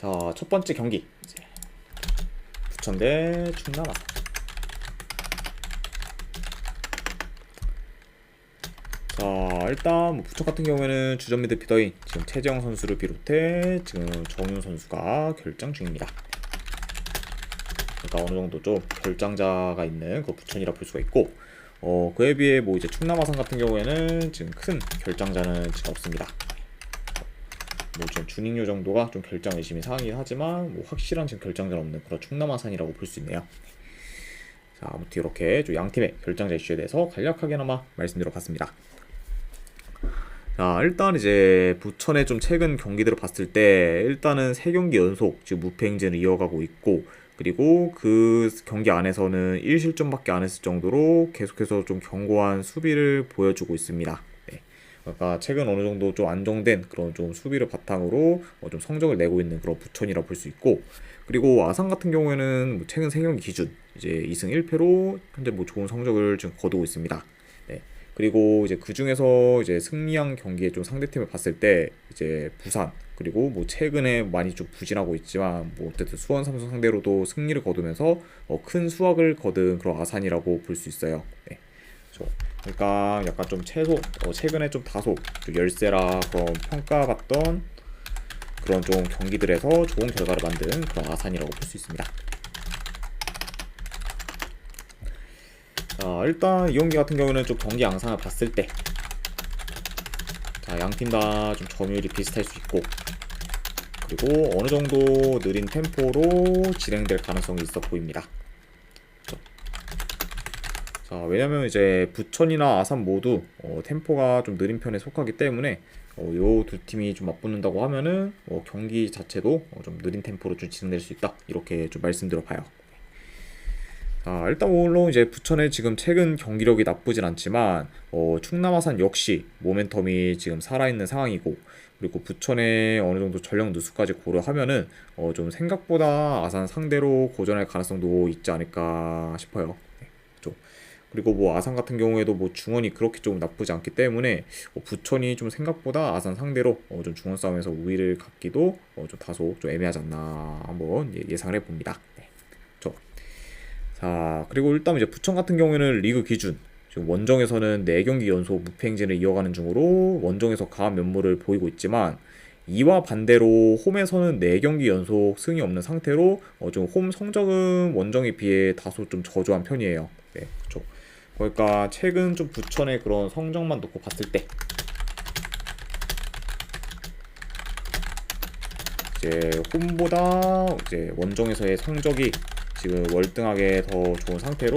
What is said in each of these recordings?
자, 첫 번째 경기. 부천 대 충남 아산. 자, 일단 뭐 부천 같은 경우에는 주전 미드 피더인 지금 최재영 선수를 비롯해 지금 정윤 선수가 결장 중입니다. 그러니까 어느 정도 좀 결장자가 있는 그 부천이라 볼 수가 있고 어 그에 비해 뭐 이제 충남 아산 같은 경우에는 지금 큰 결장자는 지금 없습니다. 뭐 지금 준익료 정도가 좀 결장 의심이 상하긴 하지만 뭐 확실한 지금 결장자는 없는 그런 충남 아산이라고 볼 수 있네요. 자 아무튼 이렇게 좀양 팀의 결장자 이슈에 대해서 간략하게나마 말씀드려봤습니다. 자 일단 이제 부천의 좀 최근 경기들을 봤을 때 일단은 세 경기 연속 지금 무패 행진을 이어가고 있고 그리고 그 경기 안에서는 1실점밖에 안 했을 정도로 계속해서 좀 견고한 수비를 보여주고 있습니다. 네. 그러니까 최근 어느 정도 좀 안정된 그런 좀 수비를 바탕으로 어, 좀 성적을 내고 있는 그런 부천이라 볼 수 있고 그리고 아산 같은 경우에는 뭐 최근 세 경기 기준 이제 2승 1패로 현재 뭐 좋은 성적을 지금 거두고 있습니다. 네. 그리고 이제 그 중에서 이제 승리한 경기에 좀 상대팀을 봤을 때 이제 부산 그리고 뭐 최근에 많이 좀 부진하고 있지만 뭐 어쨌든 수원 삼성 상대로도 승리를 거두면서 어, 큰 수확을 거둔 그런 아산이라고 볼 수 있어요. 네. 그러니까 약간 좀 최소 어, 최근에 좀 다소 좀 열세라 그런 평가받던 그런 좀 경기들에서 좋은 결과를 만든 그런 아산이라고 볼 수 있습니다. 자, 일단 이 경기 같은 경우는 좀 경기 양상을 봤을 때, 자, 양 팀 다 좀 점유율이 비슷할 수 있고, 그리고 어느 정도 느린 템포로 진행될 가능성이 있어 보입니다. 자, 왜냐면 이제 부천이나 아산 모두 어, 템포가 좀 느린 편에 속하기 때문에 어, 요두 팀이 좀 맞붙는다고 하면은 어, 경기 자체도 어, 좀 느린 템포로 좀 진행될 수 있다 이렇게 좀 말씀드려 봐요. 자, 일단 물론 이제 부천의 지금 최근 경기력이 나쁘진 않지만 어, 충남 아산 역시 모멘텀이 지금 살아있는 상황이고 그리고 부천의 어느 정도 전력 누수까지 고려하면은 어, 좀 생각보다 아산 상대로 고전할 가능성도 있지 않을까 싶어요. 그리고 뭐 아산 같은 경우에도 뭐 중원이 그렇게 좀 나쁘지 않기 때문에 어, 부천이 좀 생각보다 아산 상대로 어, 좀 중원 싸움에서 우위를 갖기도 어, 좀 다소 좀 애매하지 않나 한번 예, 예상을 해봅니다. 네. 저. 자 그리고 일단 이제 부천 같은 경우에는 리그 기준 지금 원정에서는 4경기 연속 무패 행진을 이어가는 중으로 원정에서 강한 면모를 보이고 있지만 이와 반대로 홈에서는 4경기 연속 승이 없는 상태로 어, 좀 홈 성적은 원정에 비해 다소 좀 저조한 편이에요. 네, 그렇죠. 그러니까 최근 좀 부천의 그런 성적만 놓고 봤을 때 이제 홈보다 이제 원정에서의 성적이 지금 월등하게 더 좋은 상태로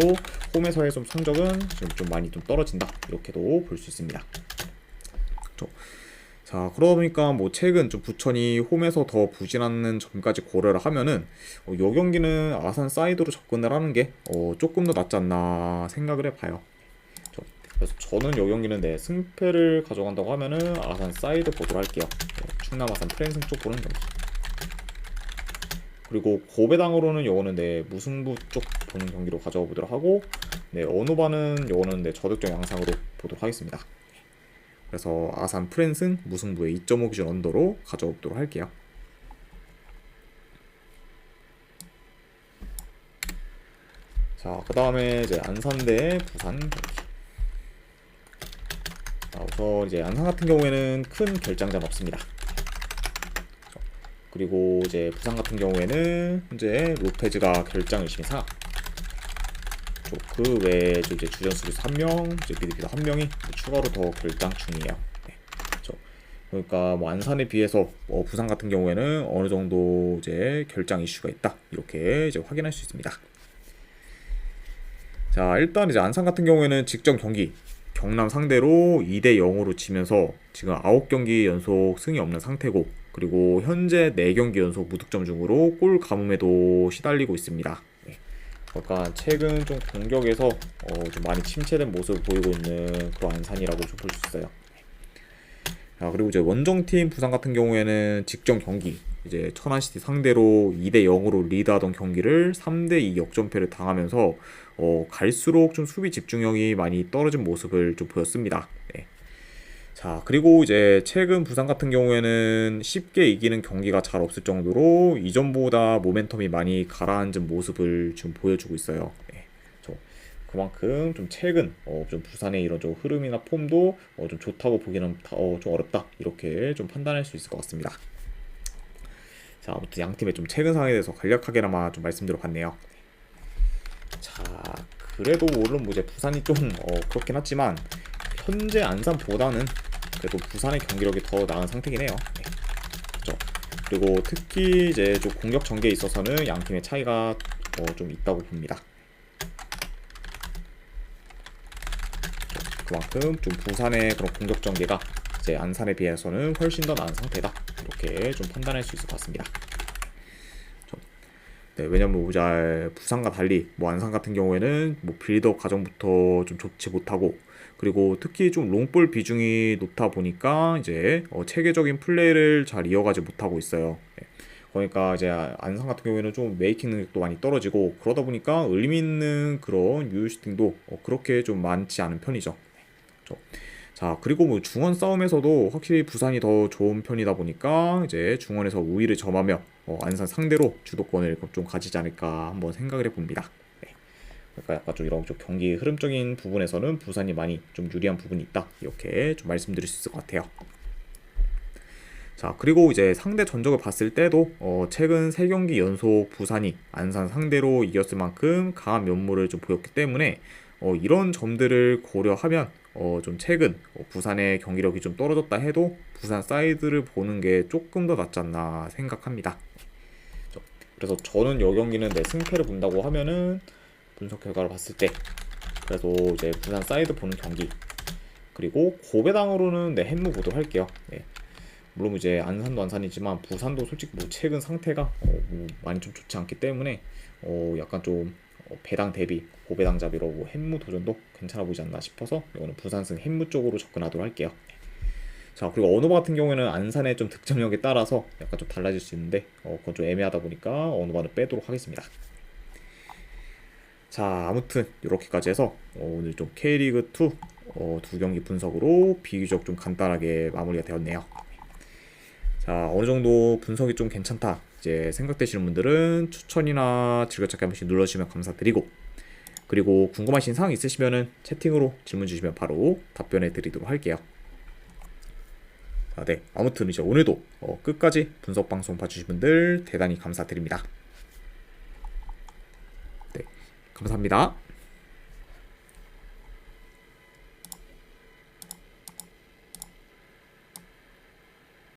홈에서의 좀 성적은 지금 좀 많이 좀 떨어진다 이렇게도 볼 수 있습니다. 그렇죠. 자 그러다 보니까 뭐 최근 좀 부천이 홈에서 더 부진하는 점까지 고려를 하면은 어, 요 경기는 아산 사이드로 접근을 하는 게 어, 조금 더 낫지 않나 생각을 해봐요. 그래서 저는 요 경기는 네 승패를 가져간다고 하면은 아산 사이드 보도록 할게요. 네, 충남 아산 프랜승 쪽 보는 경기. 그리고 고배당으로는 요거는 네 무승부 쪽 보는 경기로 가져가 보도록 하고 네 어노바는 요거는 네 저득점 양상으로 보도록 하겠습니다. 그래서 아산 프랜승 무승부의 2.5 기준 언더로 가져가 보도록 할게요. 자, 그 다음에 이제 안산 대 부산. 자, 우선 이제 안산 같은 경우에는 큰 결장자는 없습니다. 그리고 이제 부산 같은 경우에는 현재 로페즈가 결장 열심히 사. 그 외에 이제 주전 수비수 한 명, 이제 미드필더 한 명이 추가로 더 결장 중이에요. 네. 그렇죠. 그러니까 뭐 안산에 비해서 뭐 부산 같은 경우에는 어느 정도 이제 결장 이슈가 있다 이렇게 이제 확인할 수 있습니다. 자 일단 이제 안산 같은 경우에는 직전 경기 경남 상대로 2대 0으로 지면서 지금 9경기 연속 승이 없는 상태고 그리고 현재 4경기 연속 무득점 중으로 골 가뭄에도 시달리고 있습니다. 네. 그러니까 최근 좀 공격에서 어, 좀 많이 침체된 모습을 보이고 있는 그런 안산이라고 좀 볼 수 있어요. 자, 그리고 이제 원정팀 부산 같은 경우에는 직전 경기 이제 천안시티 상대로 2대 0으로 리드하던 경기를 3대 2 역전패를 당하면서 어, 갈수록 좀 수비 집중력이 많이 떨어진 모습을 좀 보였습니다. 네. 자, 그리고 이제 최근 부산 같은 경우에는 쉽게 이기는 경기가 잘 없을 정도로 이전보다 모멘텀이 많이 가라앉은 모습을 지금 보여주고 있어요. 예, 저 그만큼 좀 최근 어, 좀 부산의 이런 좀 흐름이나 폼도 어, 좀 좋다고 보기는 다- 어, 좀 어렵다 이렇게 좀 판단할 수 있을 것 같습니다. 자, 아무튼 양 팀의 좀 최근 상황에 대해서 간략하게나마 좀 말씀드려 봤네요. 자, 그래도 물론 뭐 이제 부산이 좀 어, 그렇긴 하지만 현재 안산보다는 그래도 부산의 경기력이 더 나은 상태긴 해요. 네. 그렇죠. 그리고 특히 이제 좀 공격 전개에 있어서는 양 팀의 차이가 어, 좀 있다고 봅니다. 그렇죠. 그만큼 좀 부산의 그런 공격 전개가 이제 안산에 비해서는 훨씬 더 나은 상태다. 이렇게 좀 판단할 수 있을 것 같습니다. 네, 왜냐면 뭐 이제 부산과 달리 뭐 안산 같은 경우에는 뭐 빌드업 과정부터 좀 좋지 못하고 그리고 특히 좀 롱볼 비중이 높다 보니까 이제 어, 체계적인 플레이를 잘 이어가지 못하고 있어요. 네. 그러니까 이제 안산 같은 경우에는 좀 메이킹 능력도 많이 떨어지고 그러다 보니까 의미 있는 그런 유효 슈팅도 어, 그렇게 좀 많지 않은 편이죠. 그렇죠. 자, 그리고 뭐 중원 싸움에서도 확실히 부산이 더 좋은 편이다 보니까 이제 중원에서 우위를 점하며 어, 안산 상대로 주도권을 좀 가지지 않을까 한번 생각을 해봅니다. 네. 그러니까 약간 좀 이런 좀 경기 흐름적인 부분에서는 부산이 많이 좀 유리한 부분이 있다 이렇게 좀 말씀드릴 수 있을 것 같아요. 자 그리고 이제 상대 전적을 봤을 때도 어, 최근 3경기 연속 부산이 안산 상대로 이겼을 만큼 강한 면모를 좀 보였기 때문에 어, 이런 점들을 고려하면 어, 좀 최근 어, 부산의 경기력이 좀 떨어졌다 해도 부산 사이드를 보는 게 조금 더 낫지 않나 생각합니다. 저- 그래서 저는 이 경기는 내 승패를 본다고 하면은 분석 결과를 봤을 때 그래도 이제 부산 사이드 보는 경기 그리고 고배당으로는 내 햄무 보도록 할게요. 네. 물론 이제 안산도 안산이지만 부산도 솔직히 뭐 최근 상태가 어, 뭐 많이 좀 좋지 않기 때문에 어, 약간 좀 어, 배당 대비 고배당 잡이로 뭐 햄무 도전도 괜찮아 보이지 않나 싶어서 이거는 부산승 햄무 쪽으로 접근하도록 할게요. 자 그리고 어노바 같은 경우에는 안산의 좀 득점력에 따라서 약간 좀 달라질 수 있는데 어, 그건 좀 애매하다 보니까 어노바는 빼도록 하겠습니다. 자 아무튼 이렇게까지 해서 어, 오늘 좀 K리그 2 어, 두 경기 분석으로 비교적 좀 간단하게 마무리가 되었네요. 자 어느 정도 분석이 좀 괜찮다 이제 생각되시는 분들은 추천이나 즐겨찾기 한 번씩 눌러주시면 감사드리고 그리고 궁금하신 사항 있으시면은 채팅으로 질문 주시면 바로 답변해 드리도록 할게요. 아, 네. 아무튼 이제 오늘도 어, 끝까지 분석 방송 봐주신 분들 대단히 감사드립니다. 네. 감사합니다.